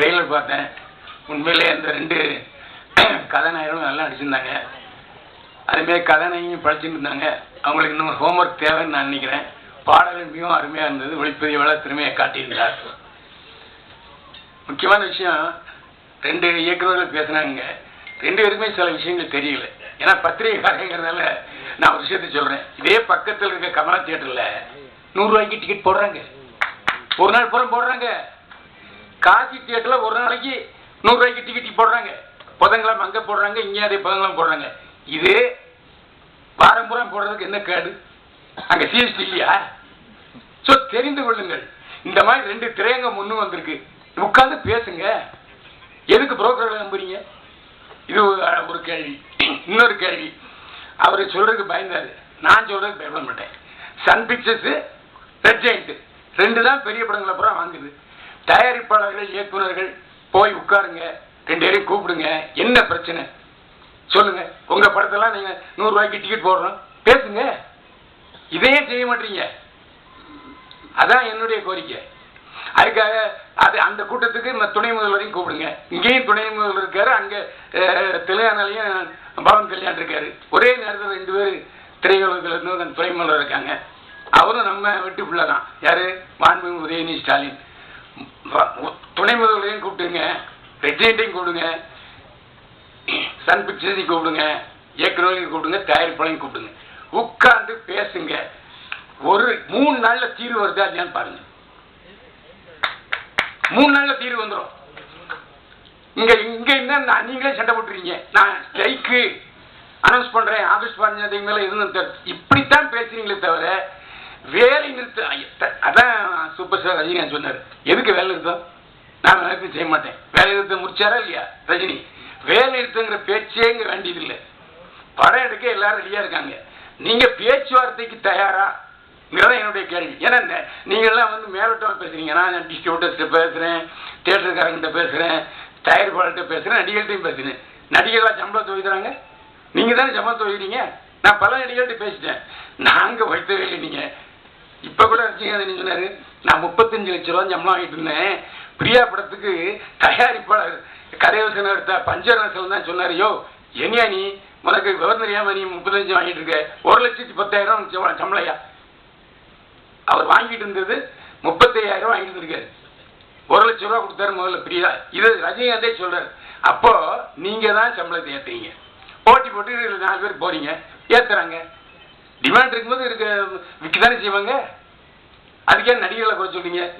Trailer பார்த்தேன். உண்மையிலே அந்த ரெண்டு கதாநாயகரும் நல்லா நடிச்சிருந்தாங்க. அதுமாரி கதாநாயகியும் படிச்சுட்டு இருந்தாங்க. அவங்களுக்கு இன்னும் ஹோம்ஒர்க் தேவைன்னு நான் நினைக்கிறேன். பாடல்கள் மிகவும் அருமையாக இருந்தது. ஒளிப்பதிவாளர் திறமையை காட்டியிருந்தார். முக்கியமான விஷயம் ரெண்டு இயக்குநர்கள் பேசுனாங்க. ரெண்டு பேருக்குமே சில விஷயங்கள் தெரியல. ஏன்னா பத்திரிகைக்காரங்கிறதால நான் ஒரு விஷயத்த சொல்றேன். இதே பக்கத்தில் இருக்க கமலா தியேட்டர்ல நூறுரூவாய்க்கு டிக்கெட் போடுறாங்க. ஒரு நாள் பூரா போடுறாங்க. காசி தியேட்டர்ல ஒரு நாளைக்கு நூறுரூவாய்க்கு டிக்கெட் போடுறாங்க. புதன்கிழமை அங்கே போடுறாங்க இங்கே அதே புதன்கிழமை போடுறாங்க. இது பாரம்பரியம் போடுறதுக்கு என்ன கேடு? அங்கே சிஎஸ்டி இல்லையா? ஸோ தெரிந்து கொள்ளுங்கள். இந்த மாதிரி ரெண்டு திரையங்க முன்னு வந்திருக்கு. உட்காந்து பேசுங்க. எதுக்கு புரோக்கர்களை நம்புறீங்க? இது ஒரு கேள்வி. இன்னொரு கேள்வி. அவர் சொல்றதுக்கு பயந்தாரு. நான் சொல்றதுக்கு பயப்பட மாட்டேன். சன் பிக்சர்ஸு ரெட் ஜெயிண்ட்டு ரெண்டு தான் பெரிய படங்களை பூரா வாங்குது. தயாரிப்பாளர்கள் இயக்குனர்கள் போய் உட்காருங்க ரெண்டு பேரையும் கூப்பிடுங்க என்ன பிரச்சனை? சொல்லுங்க உங்க படத்தெல்லாம் நீங்க நூறு ரூபாய்க்கு டிக்கெட் போடுறோம் பேசுங்க. இதையே செய்ய மாட்டீங்க. அதான் என்னுடைய கோரிக்கை. அதுக்காக அது அந்த கூட்டத்துக்கு துணை முதல்வரையும் கூப்பிடுங்க. இங்கேயும் துணை முதல்வர் இருக்காரு அங்க தெலுங்கானாலையும் பவன் கல்யாண் இருக்காரு. ஒரே நேரத்தில் ரெண்டு பேர் திரையுலகத்தில் இருந்து துணை முதல்வர் இருக்காங்க. அவரும் நம்ம வீட்டு பிள்ளை தான் யாரு? மாண்பு உதயநிதி ஸ்டாலின். துணை முதல்வரையும் கூப்பிடுங்க ரெஜினேட்டையும் கூப்பிடுங்க சன் பிக்சர்ஸையும் கூப்பிடுங்க இயக்குநரையும் கூப்பிடுங்க தயாரிப்பாளையும் கூப்பிடுங்க. உட்கார்ந்து பேசுங்க. ஒரு மூணு நாள்ல தீர்வு வருதா இல்லையான்னு பாருங்க. மூணு நாள்ல தீர்வு வந்துடும் இங்க இங்க என்ன நீங்களே சண்டை போட்டுருக்கீங்க நான் ஸ்ட்ரைக்கு அனௌன்ஸ் பண்றேன். ஆபீஸ் பதினஞ்சாம் தேதி மேல இப்படித்தான் பேசுறீங்களே தவிர வேலை நிறுத்த அதான் சூப்பர் ஸ்டார் ரஜினிகாந்த் சொன்னார். எதுக்கு வேலை நிறுத்தம்? நான் நிறுத்தம் செய்ய மாட்டேன். வேலை நிறுத்தம் முடிச்சாரா இல்லையா? ரஜினி வேலை நிறுத்தங்கிற பேச்சே இங்கே வேண்டியதில்லை. படம் எடுக்க எல்லாரும் ரெடியாக இருக்காங்க. நீங்கள் பேச்சுவார்த்தைக்கு தயாரா தான் என்னுடைய கேள்வி. ஏன்னா நீங்கள்லாம் வந்து மேலோட்டமாக பேசுகிறீங்க நான் டிஸ்ட்ரிபியூட்டர்ஸ்ட்ட பேசுகிறேன் தேட்டருக்காரங்கிட்ட பேசுகிறேன் தயாரிப்பாளர்கிட்ட பேசுகிறேன் நடிகர்கிட்டையும் பேசுகிறேன் நடிகர்களாக சம்பளம் வைக்கிறாங்க நீங்கள் தானே சம்பளம் தொகுக்கிறீங்க நான் பல நடிகர்கிட்ட பேசிட்டேன். நாங்கள் வைத்தவே இல்லை நீங்கள் இப்ப கூட ரஜினிகாந்த் சொன்னார்? நான் முப்பத்தஞ்சு லட்ச ரூபா சம்பளம் வாங்கிட்டு இருந்தேன். பிரியா படத்துக்கு தயாரிப்பாளர் கதையோசனை எடுத்த பஞ்சரசன் தான் சொன்னார். யோ என்னையா நீ? உனக்கு விவரம் தெரியாம நீ முப்பத்தஞ்சு வாங்கிட்டு இருக்க? ஒரு லட்சத்தி பத்தாயிரம் சம்பளம் சம்பளையா அவர் வாங்கிட்டு இருந்தது முப்பத்தையாயிரம் வாங்கிட்டு இருந்திருக்காரு. ஒரு லட்ச ரூபா கொடுத்தாரு முதல்ல பிரியா. இது ரஜினிகாந்தே சொல்றாரு. அப்போ நீங்க தான் சம்பளத்தை ஏத்துறீங்க. போட்டி போட்டு நாலு பேர் போறீங்க. ஏத்துறாங்க. டிமாண்ட் இருக்கும்போது இருக்க விற்க தானே செய்வாங்க? அதுக்கே நடிகர்களை குறை சொல்றீங்க.